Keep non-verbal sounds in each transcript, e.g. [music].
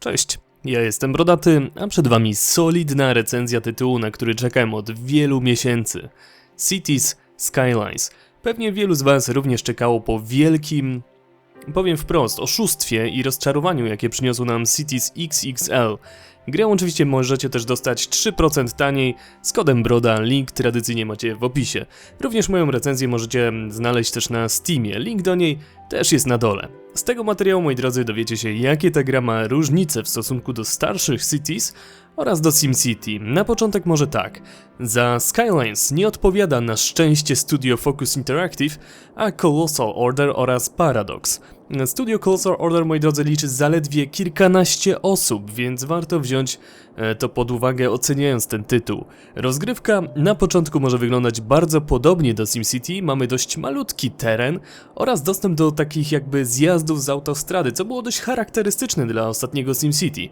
Cześć, ja jestem Brodaty, a przed wami solidna recenzja tytułu, na który czekałem od wielu miesięcy. Cities Skylines. Pewnie wielu z was również czekało po wielkim, powiem wprost, oszustwie i rozczarowaniu, jakie przyniosło nam Cities XXL. Grę oczywiście możecie też dostać 3% taniej z kodem Broda, link tradycyjnie macie w opisie. Również moją recenzję możecie znaleźć też na Steamie, link do niej też jest na dole. Z tego materiału, moi drodzy, dowiecie się, jakie ta gra ma różnice w stosunku do starszych Cities oraz do SimCity. Na początek może tak. Za Skylines nie odpowiada na szczęście studio Focus Interactive, a Colossal Order oraz Paradox. Studio Colossal Order, moi drodzy, liczy zaledwie kilkanaście osób, więc warto wziąć e, to pod uwagę oceniając ten tytuł. Rozgrywka na początku może wyglądać bardzo podobnie do SimCity, mamy dość malutki teren oraz dostęp do takich jakby zjazdów z autostrady, co było dość charakterystyczne dla ostatniego SimCity.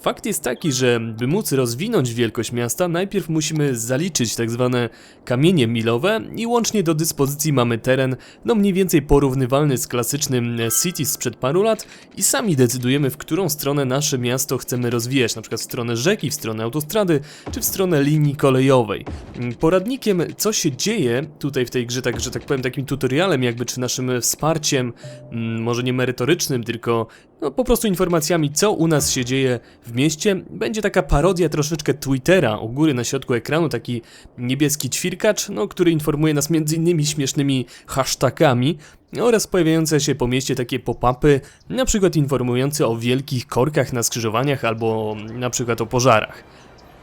Fakt jest taki, że by móc rozwinąć wielkość miasta, najpierw musimy zaliczyć tak zwane kamienie milowe i łącznie do dyspozycji mamy teren, no mniej więcej porównywalny z klasycznym e, Cities sprzed paru lat i sami decydujemy w którą stronę nasze miasto chcemy rozwijać, na przykład w stronę rzeki, w stronę autostrady, czy w stronę linii kolejowej. Mm, Poradnikiem, co się dzieje tutaj w tej grze, tak, że tak powiem, takim tutorialem jakby, czy naszym wsparciem, mm, może nie merytorycznym, tylko no, po prostu informacjami, co u nas się dzieje w mieście. Będzie taka parodia troszeczkę Twittera, u góry na środku ekranu taki niebieski ćwirkacz, no, który informuje nas innymi śmiesznymi hashtagami oraz pojawiające się po mieście takie pop-upy, na przykład informujące o wielkich korkach na skrzyżowaniach albo na przykład o pożarach.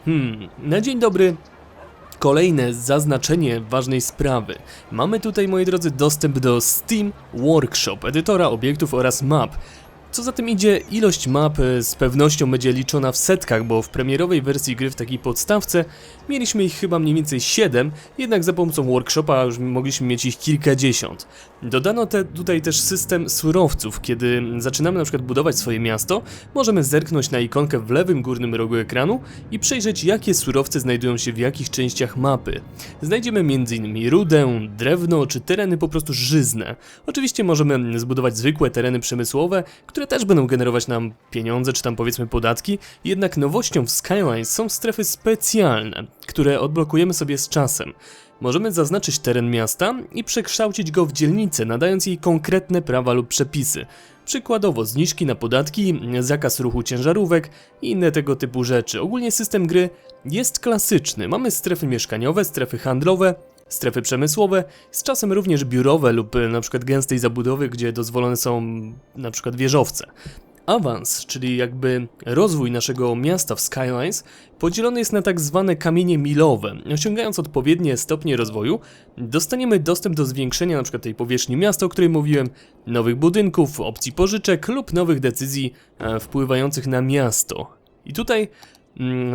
Hmm, na dzień dobry Kolejne zaznaczenie ważnej sprawy. Mamy tutaj, moi drodzy, dostęp do Steam Workshop, edytora obiektów oraz map. Co za tym idzie, ilość map e, z pewnością będzie liczona w setkach, bo w premierowej wersji gry w takiej podstawce mieliśmy ich chyba mniej więcej 7, jednak za pomocą workshopa już mogliśmy mieć ich kilkadziesiąt. Dodano te, tutaj też system surowców, kiedy zaczynamy na przykład budować swoje miasto, możemy zerknąć na ikonkę w lewym górnym rogu ekranu i przejrzeć jakie surowce znajdują się w jakich częściach mapy. Znajdziemy m.in. rudę, drewno czy tereny po prostu żyzne. Oczywiście możemy zbudować zwykłe tereny przemysłowe, które też będą generować nam pieniądze czy tam powiedzmy podatki, jednak nowością w Skylines są strefy specjalne, które odblokujemy sobie z czasem. Możemy zaznaczyć teren miasta i przekształcić go w dzielnicę, nadając jej konkretne prawa lub przepisy. Przykładowo zniżki na podatki, zakaz ruchu ciężarówek i inne tego typu rzeczy. Ogólnie system gry jest klasyczny. Mamy strefy mieszkaniowe, strefy handlowe, strefy przemysłowe, z czasem również biurowe lub e, na przykład gęstej zabudowy, gdzie dozwolone są na przykład wieżowce. Awans, czyli jakby rozwój naszego miasta w Skylines, podzielony jest na tak zwane kamienie milowe. Osiągając odpowiednie stopnie rozwoju, dostaniemy dostęp do zwiększenia np. tej powierzchni miasta, o której mówiłem, nowych budynków, opcji pożyczek lub nowych decyzji e, wpływających na miasto. I tutaj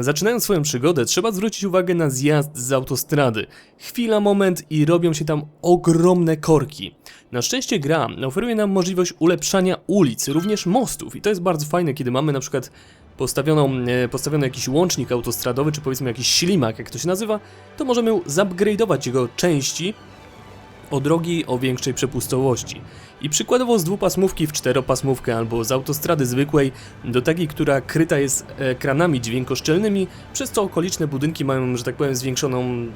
Zaczynając swoją przygodę, trzeba zwrócić uwagę na zjazd z autostrady. Chwila, moment i robią się tam ogromne korki. Na szczęście gra oferuje nam możliwość ulepszania ulic, również mostów i to jest bardzo fajne, kiedy mamy na przykład postawioną, e, postawiony jakiś łącznik autostradowy, czy powiedzmy jakiś ślimak, jak to się nazywa, to możemy zupgrade'ować jego części o drogi o większej przepustowości. I przykładowo z dwupasmówki w czteropasmówkę albo z autostrady zwykłej do takiej, która kryta jest ekranami dźwiękoszczelnymi, przez co okoliczne budynki mają, że tak powiem, zwiększoną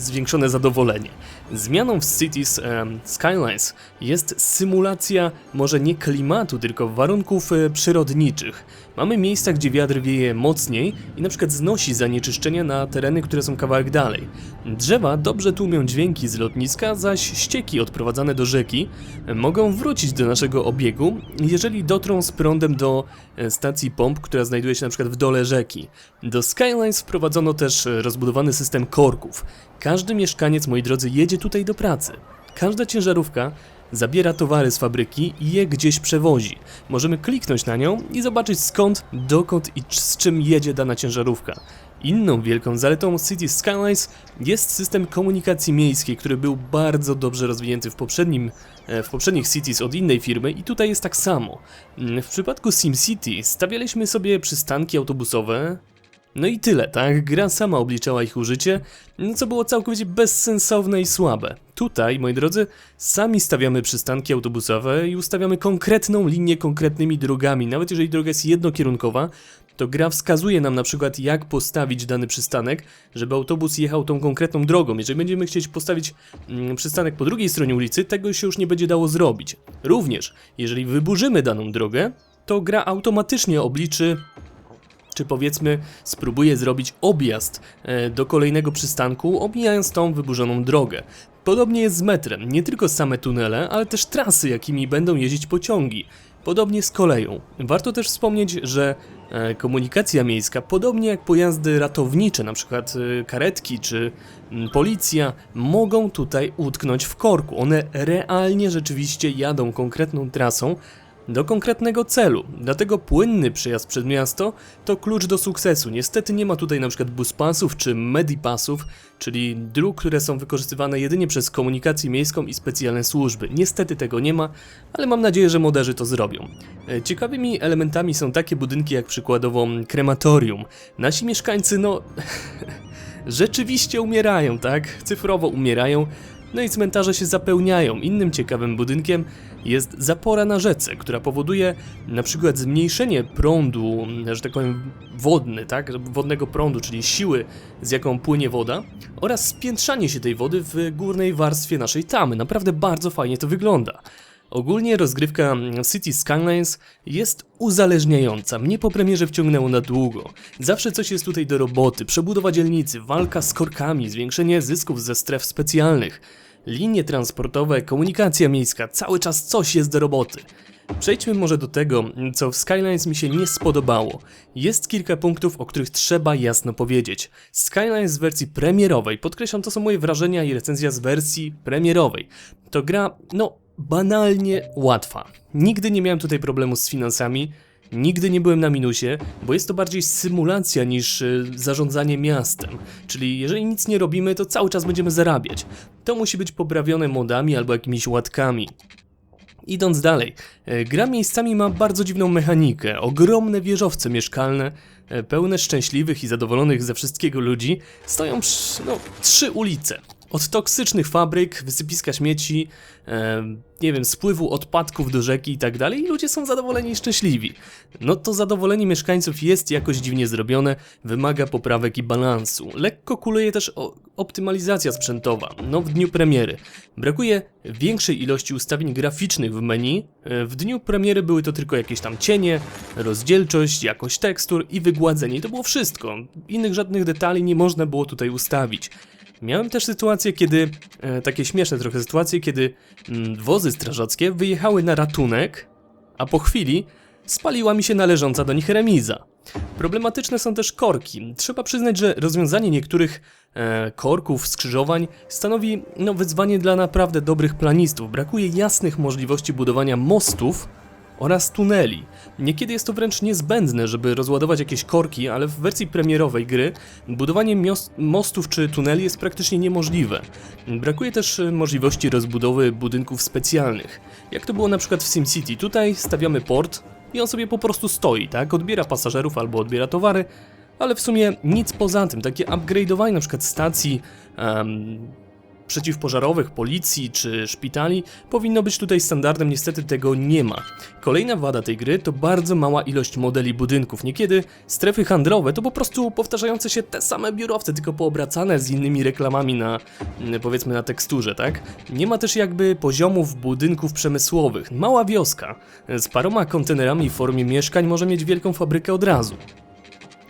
zwiększone zadowolenie. Zmianą w Cities em, Skylines jest symulacja może nie klimatu, tylko warunków e, przyrodniczych. Mamy miejsca, gdzie wiatr wieje mocniej i na przykład znosi zanieczyszczenia na tereny, które są kawałek dalej. Drzewa dobrze tłumią dźwięki z lotniska, zaś ścieki odprowadzane do rzeki e, mogą wrócić do naszego obiegu, jeżeli dotrą z prądem do e, stacji pomp, która znajduje się na przykład w dole rzeki. Do Skylines wprowadzono też e, rozbudowany system korków. Każdy mieszkaniec, moi drodzy, jedzie tutaj do pracy. Każda ciężarówka zabiera towary z fabryki i je gdzieś przewozi. Możemy kliknąć na nią i zobaczyć skąd, dokąd i z czym jedzie dana ciężarówka. Inną wielką zaletą City Skylines jest system komunikacji miejskiej, który był bardzo dobrze rozwinięty w, poprzednim, e, w poprzednich Cities od innej firmy i tutaj jest tak samo. Mm, W przypadku SimCity stawialiśmy sobie przystanki autobusowe, no i tyle, tak? Gra sama obliczała ich użycie, co było całkowicie bezsensowne i słabe. Tutaj, moi drodzy, sami stawiamy przystanki autobusowe i ustawiamy konkretną linię konkretnymi drogami. Nawet jeżeli droga jest jednokierunkowa, to gra wskazuje nam na przykład jak postawić dany przystanek, żeby autobus jechał tą konkretną drogą. Jeżeli będziemy chcieć postawić mm, przystanek po drugiej stronie ulicy, tego się już nie będzie dało zrobić. Również, jeżeli wyburzymy daną drogę, to gra automatycznie obliczy czy powiedzmy spróbuje zrobić objazd e, do kolejnego przystanku, omijając tą wyburzoną drogę. Podobnie jest z metrem, nie tylko same tunele, ale też trasy, jakimi będą jeździć pociągi. Podobnie z koleją. Warto też wspomnieć, że e, komunikacja miejska, podobnie jak pojazdy ratownicze, np. E, karetki czy policja, mogą tutaj utknąć w korku. One realnie rzeczywiście jadą konkretną trasą, do konkretnego celu. Dlatego płynny przejazd przed miasto to klucz do sukcesu. Niestety nie ma tutaj np. buspasów czy medipasów, czyli dróg, które są wykorzystywane jedynie przez komunikację miejską i specjalne służby. Niestety tego nie ma, ale mam nadzieję, że moderzy to zrobią. E, Ciekawymi elementami są takie budynki jak przykładowo krematorium. Nasi mieszkańcy, no... [laughs] rzeczywiście umierają, tak? Cyfrowo umierają, no i cmentarze się zapełniają. Innym ciekawym budynkiem jest zapora na rzece, która powoduje na przykład zmniejszenie prądu, że tak powiem, wodny, tak? Wodnego prądu, czyli siły, z jaką płynie woda, oraz spiętrzanie się tej wody w górnej warstwie naszej tamy. Naprawdę bardzo fajnie to wygląda. Ogólnie rozgrywka City Skylines jest uzależniająca. Mnie po premierze wciągnęło na długo. Zawsze coś jest tutaj do roboty. Przebudowa dzielnicy, walka z korkami, zwiększenie zysków ze stref specjalnych. Linie transportowe, komunikacja miejska, cały czas coś jest do roboty. Przejdźmy może do tego, co w Skylines mi się nie spodobało. Jest kilka punktów, o których trzeba jasno powiedzieć. Skylines z wersji premierowej, podkreślam, to są moje wrażenia i recenzja z wersji premierowej. To gra, no, banalnie łatwa. Nigdy nie miałem tutaj problemu z finansami, nigdy nie byłem na minusie, bo jest to bardziej symulacja niż y, zarządzanie miastem. Czyli jeżeli nic nie robimy, to cały czas będziemy zarabiać. To musi być poprawione modami albo jakimiś łatkami. Idąc dalej, e, gra miejscami ma bardzo dziwną mechanikę. Ogromne wieżowce mieszkalne, e, pełne szczęśliwych i zadowolonych ze wszystkiego ludzi, stoją przy, no, trzy ulice. Od toksycznych fabryk, wysypiska śmieci, e, nie wiem, spływu odpadków do rzeki i tak dalej, ludzie są zadowoleni i szczęśliwi. No to zadowolenie mieszkańców jest jakoś dziwnie zrobione, wymaga poprawek i balansu. Lekko kuleje też optymalizacja sprzętowa, no w dniu premiery. Brakuje większej ilości ustawień graficznych w menu. E, W dniu premiery były to tylko jakieś tam cienie, rozdzielczość, jakość tekstur i wygładzenie. I to było wszystko. Innych żadnych detali nie można było tutaj ustawić. Miałem też sytuację, kiedy, e, takie śmieszne trochę sytuacje, kiedy mm, wozy strażackie wyjechały na ratunek, a po chwili spaliła mi się należąca do nich remiza. Problematyczne są też korki. Trzeba przyznać, że rozwiązanie niektórych e, korków, skrzyżowań stanowi no, wyzwanie dla naprawdę dobrych planistów. Brakuje jasnych możliwości budowania mostów oraz tuneli. Niekiedy jest to wręcz niezbędne, żeby rozładować jakieś korki, ale w wersji premierowej gry budowanie mostów czy tuneli jest praktycznie niemożliwe. Brakuje też e, możliwości rozbudowy budynków specjalnych. Jak to było na przykład w SimCity. Tutaj stawiamy port i on sobie po prostu stoi, tak? Odbiera pasażerów albo odbiera towary, ale w sumie nic poza tym. Takie upgrade'owanie na przykład stacji em, przeciwpożarowych, policji czy szpitali powinno być tutaj standardem, niestety tego nie ma. Kolejna wada tej gry to bardzo mała ilość modeli budynków. Niekiedy strefy handlowe to po prostu powtarzające się te same biurowce, tylko poobracane z innymi reklamami na mm, powiedzmy na teksturze, tak? Nie ma też jakby poziomów budynków przemysłowych. Mała wioska z paroma kontenerami w formie mieszkań może mieć wielką fabrykę od razu.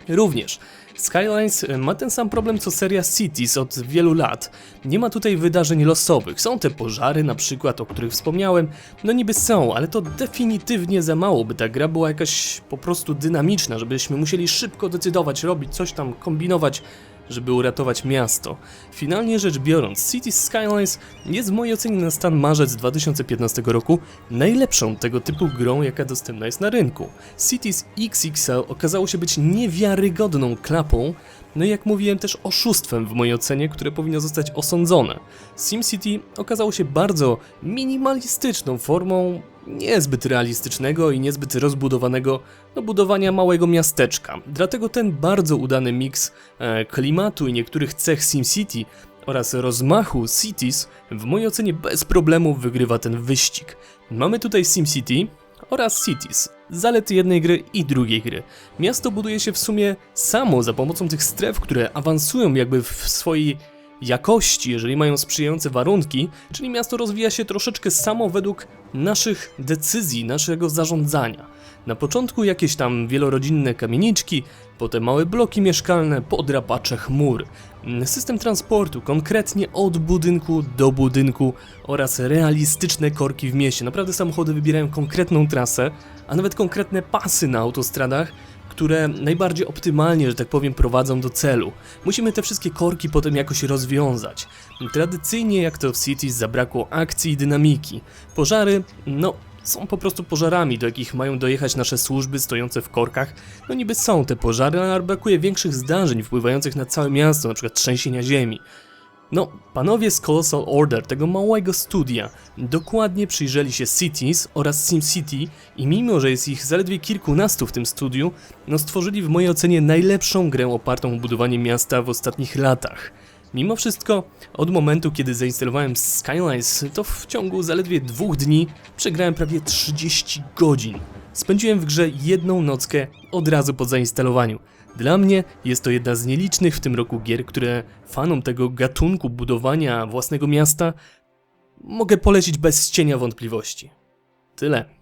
Również Skylines ma ten sam problem co seria Cities od wielu lat. Nie ma tutaj wydarzeń losowych. Są te pożary na przykład, o których wspomniałem. No niby są, ale to definitywnie za mało, by ta gra była jakaś po prostu dynamiczna, żebyśmy musieli szybko decydować, robić coś tam, kombinować żeby uratować miasto. Finalnie rzecz biorąc, Cities Skylines jest w mojej ocenie na stan marzec 2015 roku najlepszą tego typu grą, jaka dostępna jest na rynku. Cities XXL okazało się być niewiarygodną klapą, no i jak mówiłem też oszustwem w mojej ocenie, które powinno zostać osądzone. SimCity okazało się bardzo minimalistyczną formą niezbyt realistycznego i niezbyt rozbudowanego no, budowania małego miasteczka. Dlatego ten bardzo udany miks e, klimatu i niektórych cech SimCity oraz rozmachu Cities w mojej ocenie bez problemu wygrywa ten wyścig. Mamy tutaj SimCity oraz Cities, zalety jednej gry i drugiej gry. Miasto buduje się w sumie samo za pomocą tych stref, które awansują jakby w swojej jakości, jeżeli mają sprzyjające warunki, czyli miasto rozwija się troszeczkę samo według naszych decyzji, naszego zarządzania. Na początku jakieś tam wielorodzinne kamieniczki, potem małe bloki mieszkalne, podrapacze chmur. System transportu, konkretnie od budynku do budynku oraz realistyczne korki w mieście. Naprawdę samochody wybierają konkretną trasę, a nawet konkretne pasy na autostradach, które najbardziej optymalnie, że tak powiem, prowadzą do celu. Musimy te wszystkie korki potem jakoś rozwiązać. Tradycyjnie, jak to w Cities, zabrakło akcji i dynamiki. Pożary, no, są po prostu pożarami, do jakich mają dojechać nasze służby stojące w korkach. No niby są te pożary, ale brakuje większych zdarzeń wpływających na całe miasto, np. trzęsienia ziemi. No, panowie z Colossal Order, tego małego studia, dokładnie przyjrzeli się Cities oraz SimCity i mimo, że jest ich zaledwie kilkunastu w tym studiu, no stworzyli w mojej ocenie najlepszą grę opartą o budowanie miasta w ostatnich latach. Mimo wszystko, od momentu kiedy zainstalowałem Skylines, to w ciągu zaledwie dwóch dni przegrałem prawie 30 godzin. Spędziłem w grze jedną nockę od razu po zainstalowaniu. Dla mnie jest to jedna z nielicznych w tym roku gier, które fanom tego gatunku budowania własnego miasta mogę polecić bez cienia wątpliwości. Tyle.